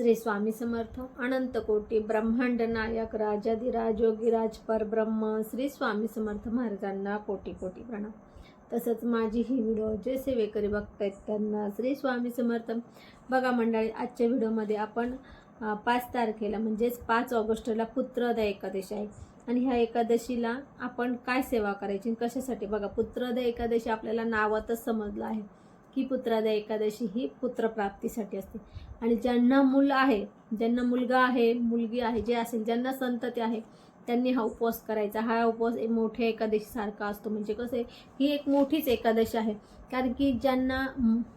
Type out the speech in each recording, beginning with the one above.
श्री स्वामी समर्थ अनंत कोटी ब्रह्मांड नायक राजाधिराज योगीराज परब्रह्म श्री स्वामी समर्थ महाराजांना कोटी कोटी प्रणाम. तसंच माझी ही व्हिडिओ जे सेवेकरी बघतायत त्यांना श्री स्वामी समर्थ. बघा मंडळी आजच्या व्हिडिओमध्ये आपण पाच तारखेला म्हणजेच पाच ऑगस्टला पुत्रदय एकादशी आहे. आणि ह्या एकादशीला आपण काय सेवा करायची आणि कशासाठी? बघा पुत्रदय एकादशी आपल्याला नावातच समजलं आहे. की पुत्रदा एकादशी ही पुत्रप्राप्तीसाठी असते. आणि ज्यांना मूल आहे ज्यांना मुलगा आहे मुलगी आहे जे असेल ज्यांना संतती आहे त्यांनी हा उपवास करायचा. हा उपवास एक मोठ्या एकादशीसारखा असतो. म्हणजे कसं आहे ही एक मोठीच एकादशी आहे. कारण की ज्यांना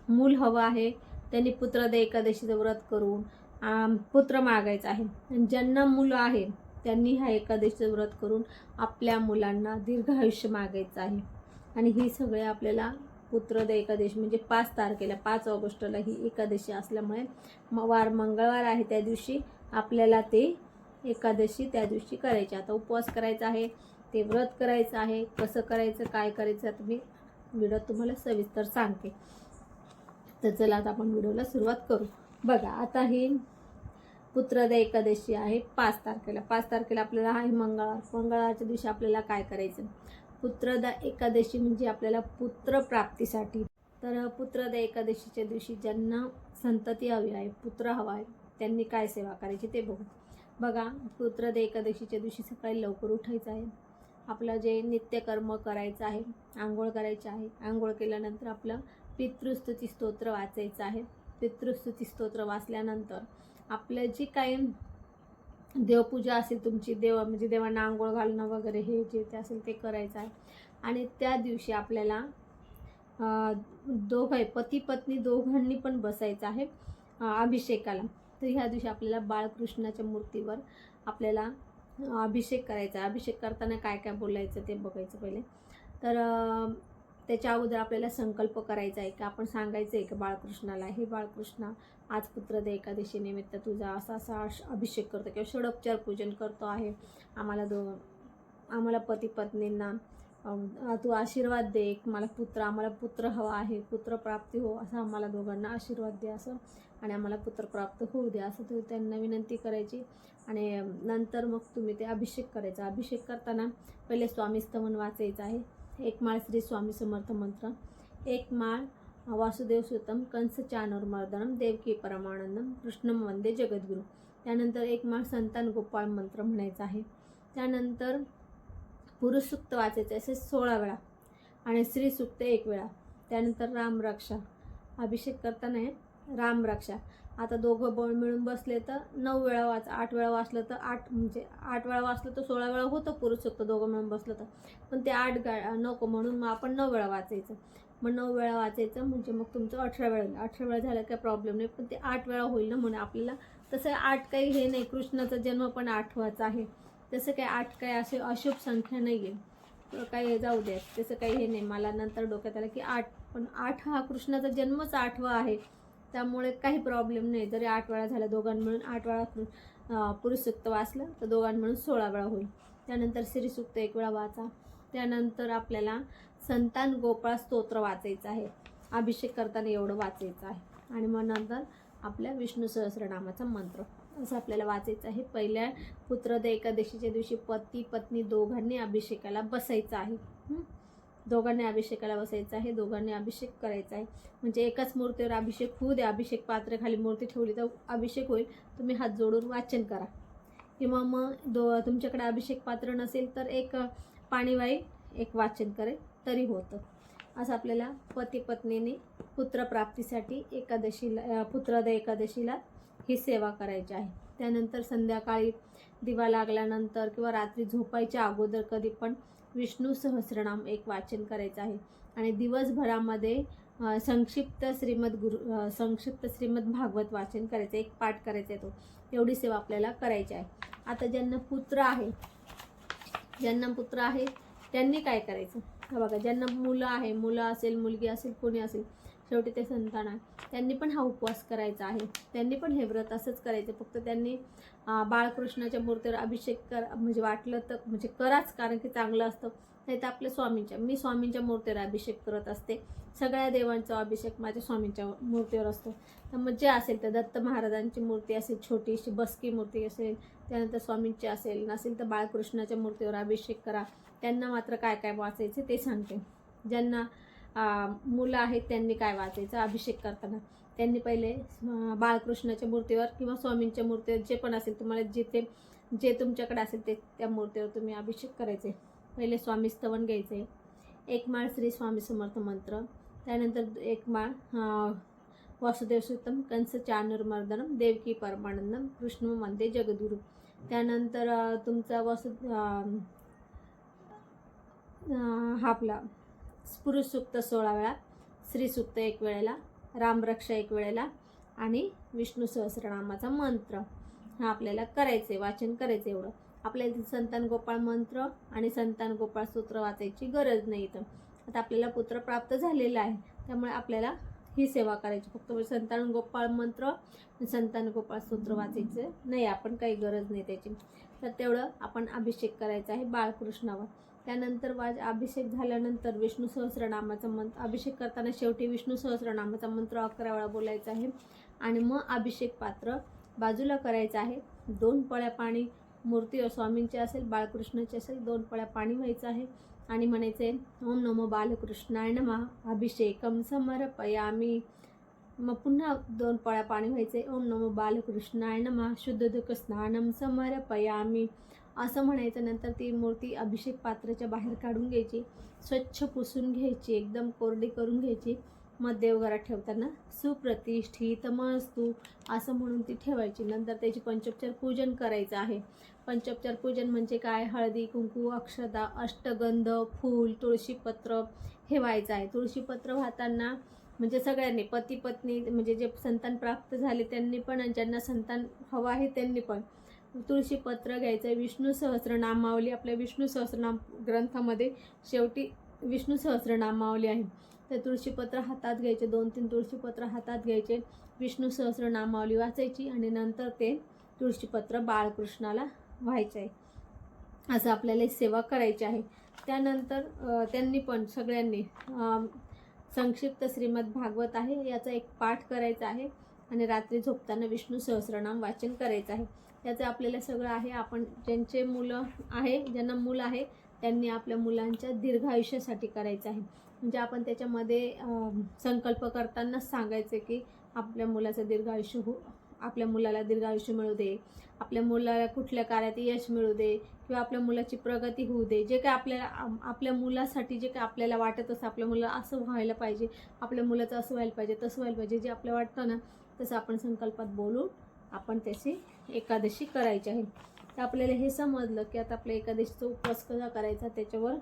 मूल हवं आहे त्यांनी पुत्रदय एकादशीचं व्रत करून पुत्र मागायचं आहे. आणि ज्यांना मुलं आहे त्यांनी ह्या एकादशीचं व्रत करून आपल्या मुलांना दीर्घ आयुष्य मागायचं आहे. आणि ही सगळे आपल्याला पुत्रदा एकादशी म्हणजे पाच तारखेला पाच ऑगस्टला ही एकादशी असल्यामुळे म वार मंगळवार आहे त्या दिवशी आपल्याला ते एकादशी त्या दिवशी करायची. आता उपवास करायचा आहे ते व्रत करायचं आहे कसं करायचं काय करायचं आता मी व्हिडिओ तुम्हाला सविस्तर सांगते. तर चला आता आपण व्हिडिओला सुरुवात करू. बघा आता ही पुत्रदा एकादशी आहे पाच तारखेला. पाच तारखेला आपल्याला आहे मंगळवार. मंगळवारच्या दिवशी आपल्याला काय करायचं? पुत्रदा एकादशी म्हणजे आपल्याला पुत्रप्राप्तीसाठी तर पुत्रदा एकादशीच्या दिवशी ज्यांना संतती हवी आहे पुत्र हवा आहे त्यांनी काय सेवा करायची ते बघू. बघा पुत्रदा एकादशीच्या दिवशी सकाळी लवकर उठायचं आहे. आपलं जे नित्यकर्म करायचं आहे आंघोळ करायची आहे आंघोळ केल्यानंतर आपलं पितृस्तुती स्तोत्र वाचायचं आहे. पितृस्तुती स्तोत्र वाचल्यानंतर आपलं जी काही देवपूजा असेल तुमची देव म्हणजे देवांना आंघोळ घालणं वगैरे हे जे ते असेल ते करायचं आहे. आणि त्या दिवशी आपल्याला दोघं पती पत्नी दोघांनी पण बसायचं आहे अभिषेकाला. तर ह्या दिवशी आपल्याला बाळकृष्णाच्या मूर्तीवर आपल्याला अभिषेक करायचा आहे. अभिषेक करताना काय काय बोलायचं ते बघायचं पहिले. तर त्याच्या अगोदर आपल्याला संकल्प करायचा आहे की आपण सांगायचं आहे की बाळकृष्णाला हे बाळकृष्ण आज पुत्रदे एकादशी निमित्त तुझा असा असा अभिषेक करतो किंवा षडोपचार पूजन करतो आहे. आम्हाला दो आम्हाला पती पत्नींना तू आशीर्वाद दे. एक मला पुत्र आम्हाला पुत्र हवा आहे. पुत्र प्राप्ती हो असं आम्हाला दोघांना आशीर्वाद दे असं आणि आम्हाला पुत्र प्राप्त होऊ दे असं तू त्यांना विनंती करायची. आणि नंतर मग तुम्ही ते अभिषेक करायचा. अभिषेक करताना पहिले स्वामी स्तवन वाचायचं आहे. एक माळ श्री स्वामी समर्थ मंत्र. एक माळ वासुदेव सुतम कंस चानोर्मर्दनम देवकी परमानंदम कृष्णम वंदे जगद्गुरु. त्यानंतर एक माळ संतान गोपाळ मंत्र म्हणायचा आहे. त्यानंतर पुरुष सुक्त वाचायचे असे सोळा वेळा आणि स्त्री सुक्त एक वेळा. त्यानंतर राम रक्षा. अभिषेक करताना आहे राम रक्षा. आता दोघं बळ मिळून बसले तर नऊ वेळा वाच आठ वेळा वाचलं तर आठ म्हणजे आठ वेळा वाचलं तर सोळा वेळा होतं पुरुष शकतं दोघं मिळून बसलं तर. पण ते आठ गा नको म्हणून मग आपण नऊ वेळा वाचायचं. मग नऊ वेळा वाचायचं म्हणजे मग तुमचं अठरा वेळा होईल अठरा वेळा झालं काय प्रॉब्लेम नाही पण ते आठ वेळा होईल ना म्हणून आपल्याला. तसं आठ काही हे नाही कृष्णाचा जन्म पण आठवाचा आहे. तसं काही आठ काही असे अशुभ संख्या नाही आहे काही जाऊ द्या तसं काही हे नाही. मला नंतर डोक्यात आलं की आठ पण आठ हा कृष्णाचा जन्मच आठवा आहे. त्यामुळे काही प्रॉब्लेम नाही. जरी आठ वेळा झाला दोघां मिळून आठ वेळा पुरुषसुक्त वाचलं तर दोघां मिळून सोळा वेळा होईल. त्यानंतर श्रीसुक्त एक वेळा वाचा. त्यानंतर आपल्याला संतान गोपाळ स्तोत्र वाचायचं आहे. अभिषेक करताना एवढं वाचायचं आहे. आणि मग नंतर आपल्या विष्णू सहस्रनामाचा मंत्र. असं आपल्याला वाचायचं आहे. पहिल्या पुत्रद एकादशीच्या दिवशी पती पत्नी दोघांनी अभिषेकाला बसायचं आहे. दोघांनी अभिषेकाला बसायचं आहे दोघांनी अभिषेक करायचा आहे. म्हणजे एकाच मूर्तीवर अभिषेक होऊ द्या अभिषेक पात्र खाली मूर्ती ठेवली तर अभिषेक होईल. तुम्ही हात जोडून वाचन करा. किंवा मग दो तुमच्याकडे अभिषेक पात्र नसेल तर एक पाणीवाई एक वाचन करेल तरी होतं. असं आपल्याला पती पत्नीने पुत्रप्राप्तीसाठी एकादशीला पुत्रद एकादशीला ही सेवा करायची आहे. त्यानंतर संध्याकाळी दिवा लागल्यानंतर किंवा रात्री झोपायच्या अगोदर कधी पण विष्णू सहस्रनाम एक वाचन करायचं आहे. आणि दिवसभरामध्ये संक्षिप्त श्रीमद गुरु संक्षिप्त श्रीमद भागवत वाचन करायचं एक पाठ करायचा आहे तो. एवढी सेवा आपल्याला करायची आहे. आता ज्यांना पुत्र आहे ज्यांना पुत्र आहे त्यांनी काय करायचं? हा बघा ज्यांना मुलं आहे मुलं असेल मुलगी असेल कोणी असेल शेवटी ते संतान आहे. त्यांनी पण हा उपवास करायचा आहे. त्यांनी पण हे व्रत असंच करायचं. फक्त त्यांनी बाळकृष्णाच्या मूर्तीवर अभिषेक कर म्हणजे वाटलं तर म्हणजे कराच कारण की चांगलं असतं. नाही तर आपल्या स्वामींच्या मी स्वामींच्या मूर्तीवर अभिषेक करत असते. सगळ्या देवांचा अभिषेक माझ्या स्वामींच्या मूर्तीवर असतो. तर मग जे असेल तर दत्त महाराजांची मूर्ती असेल छोटीशी बसकी मूर्ती असेल त्यानंतर स्वामींची असेल नसेल तर बाळकृष्णाच्या मूर्तीवर अभिषेक करा. त्यांना मात्र काय काय वाचायचे ते सांगते. ज्यांना मुलं आहेत त्यांनी काय वाचायचं? अभिषेक करताना. त्यांनी पहिले बाळकृष्णाच्या मूर्तीवर किंवा स्वामींच्या मूर्तीवर जे पण असेल तुम्हाला जिथे जे तुमच्याकडे असेल ते त्या मूर्तीवर तुम्ही अभिषेक करायचे. पहिले स्वामी स्तवन घ्यायचे. एक माळ श्री स्वामी समर्थ मंत्र. त्यानंतर एक माळ अं, वासुदेव सुतम कंस चानुर्मर्दनम देवकी परमानंदम कृष्ण मंदे जगद्गुरु. त्यानंतर तुमचा वासु हा आपला पुरुष सूक्त सोळा वेळा स्त्री एक वेळेला रामरक्षा एक वेळेला आणि विष्णू सहस्रनामाचा मंत्र. हा आपल्याला करायचे वाचन करायचं एवढं. आपल्याला संतान गोपाळ मंत्र आणि संतान गोपाळ सूत्र वाचायची गरज नाही इथं. आता आपल्याला पुत्र प्राप्त झालेला आहे त्यामुळे आपल्याला ही सेवा करायची. फक्त म्हणजे संतान गोपाळ मंत्र संतान गोपाळ सूत्र वाचायचं नाही आपण काही गरज नाही त्याची. तर तेवढं आपण अभिषेक करायचा आहे बाळकृष्णावर. त्यानंतर वाज अभिषेक झाल्यानंतर विष्णू सहस्रनामाचा मंत्र अभिषेक करताना शेवटी विष्णू सहस्रनामाचा मंत्र अकरा वेळा बोलायचा आहे. आणि मग अभिषेक पात्र बाजूला करायचं आहे. दोन पळ्या पाणी मूर्ती स्वामींची असेल बाळकृष्णाची असेल दोन पळ्या पाणी व्हायचं आहे. आणि म्हणायचे ओम नमो बालकृष्णाय नमा अभिषेकम समर्पयामी. मग पुन्हा दोन पळ्या पाणी व्हायचे ओम नमो बालकृष्णाय नमा शुद्ध दुःख स्नानम समर्पयामी. असं म्हणायचं नंतर ती मूर्ती अभिषेक पात्राच्या बाहेर काढून घ्यायची. स्वच्छ पुसून घ्यायची एकदम कोरडी करून घ्यायची. मग देवघरात ठेवताना सुप्रतिष्ठित मस्तू असं म्हणून ती ठेवायची. नंतर त्याची पंचोपचार पूजन करायचं आहे. पंचोपचार पूजन म्हणजे काय? हळदी कुंकू अक्षदा अष्टगंध फूल तुळशीपत्र हे व्हायचं आहे. तुळशीपत्र वाहताना म्हणजे सगळ्यांनी पती पत्नी म्हणजे जे संतान प्राप्त झाले त्यांनी पण आणि ज्यांना संतान हवं आहे त्यांनी पण. तुळशीपत्र घ्यायचं विष्णू सहस्रनामावली आपल्या विष्णू सहस्रनाम ग्रंथामध्ये शेवटी विष्णू सहस्रनामावली आहे. तर तुळशीपत्र हातात घ्यायचे दोन तीन तुळशीपत्र हातात घ्यायचे विष्णू सहस्रनामावली वाचायची आणि नंतर ते तुळशीपत्र बाळकृष्णाला व्हायचं आहे असं आपल्याला सेवा करायची आहे. त्यानंतर त्यांनी पण सगळ्यांनी संक्षिप्त श्रीमद भागवत आहे. याचा एक पाठ करायचा आहे आणि रात्री झोपताना विष्णू सहस्रनाम वाचन करायचं आहे. त्याचं आपल्याला सगळं आहे. आपण ज्यांचे मुलं आहे ज्यांना मुलं आहे त्यांनी आपल्या मुलांच्या दीर्घ आयुष्यासाठी करायचं आहे. म्हणजे आपण त्याच्यामध्ये संकल्प करतानाच सांगायचं की आपल्या मुलाचं दीर्घ आयुष्य हो आपल्या मुलाला दीर्घ आयुष्य मिळू दे. आपल्या मुलाला कुठल्या कार्यात यश मिळू दे किंवा आपल्या मुलाची प्रगती होऊ दे. जे काय आपल्याला आपल्या मुलासाठी जे काय आपल्याला वाटत असतं आपल्या मुलं असं व्हायला पाहिजे आपल्या मुलाचं असं व्हायला पाहिजे तसं व्हायला पाहिजे. जे आपल्याला वाटतं ना तसं आपण संकल्पात बोलून आपण त्याची एकादशी करायची आहे. तर आपल्याला हे समजलं की आता आपल्या एकादशीचा उपवास कसा करायचा त्याच्यावर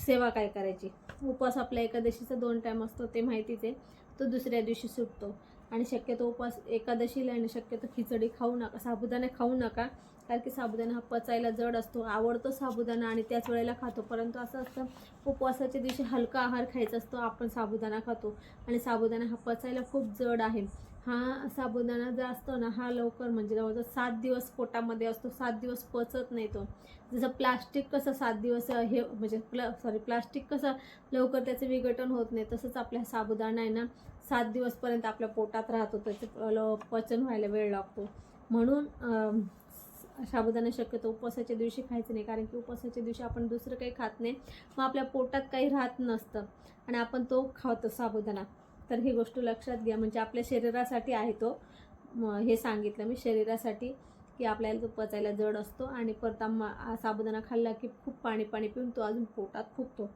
सेवा काय करायची? उपवास आपल्या एकादशीचा दोन टाईम असतो ते माहितीच आहे. तो दुसऱ्या दिवशी सुटतो. आणि शक्यतो उपवास एकादशीला आणि शक्यतो खिचडी खाऊ नका साबुदाणा खाऊ नका. कारण की साबुदाणा हा पचायला जड असतो आवडतो साबुदाणा आणि त्याच वेळेला खातो. परंतु असं असतं उपवासाच्या दिवशी हलका आहार खायचा असतो आपण साबुदाणा खातो. आणि साबुदाणा हा पचायला खूप जड आहे. हा साबुदाणा जो असतो ना हा लवकर म्हणजे जवळजवळ सात दिवस पोटामध्ये असतो सात दिवस पचत नाही तो. जसं प्लास्टिक कसं सात दिवस हे म्हणजे प्ला सॉरी प्लास्टिक कसं लवकर त्याचं विघटन होत नाही तसंच आपल्या साबुदाणा आहे ना सात दिवसपर्यंत आपल्या पोटात राहतो त्याचं पचन व्हायला वेळ लागतो. म्हणून साबुदाणा शक्यतो उपवासाच्या दिवशी खायचं नाही कारण की उपवासाच्या दिवशी आपण दुसरं काही खात नाही मग आपल्या पोटात काही राहत नसतं. आणि आपण तो खातो साबुदाणा. तर ही गोष्ट लक्षात घ्या. म्हणजे आपल्या शरीरासाठी आहे तो. हे सांगितलं मी शरीरासाठी की आपल्याला तो पचायला जड असतो आणि परत आम्हा साबुदाणा खाल्ला की खूप पाणी पाणी पिऊन तो अजून पोटात फुगतो.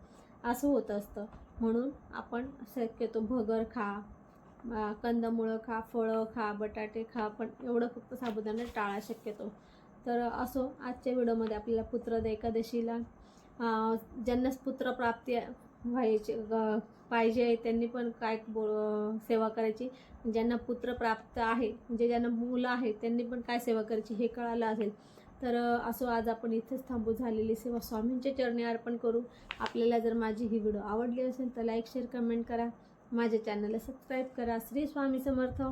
असं होत असतं. म्हणून आपण शक्यतो भगर खा कंदमुळं खा फळं खा बटाटे खा पण एवढं फक्त साबुदाणा टाळा शक्यतो. तर असो आजच्या व्हिडिओमध्ये आपल्याला पुत्रद एकादशीला ज्यांनाच ज्यांना पुत्रप्राप्ती व्हायचे ग- पाहिजे त्यांनी पण काय बो सेवा करायची. ज्यांना पुत्र प्राप्त आहे म्हणजे ज्यांना मुलं आहे त्यांनी पण काय सेवा करायची हे कळालं असेल. तर असो आज आपण इथेच थांबू झालेली सेवा स्वामींच्या चरणी अर्पण करू. आपल्याला जर माझी ही व्हिडिओ आवडली असेल तर लाईक शेअर कमेंट करा. माझ्या चॅनलला सबस्क्राईब करा. श्री स्वामी समर्थ.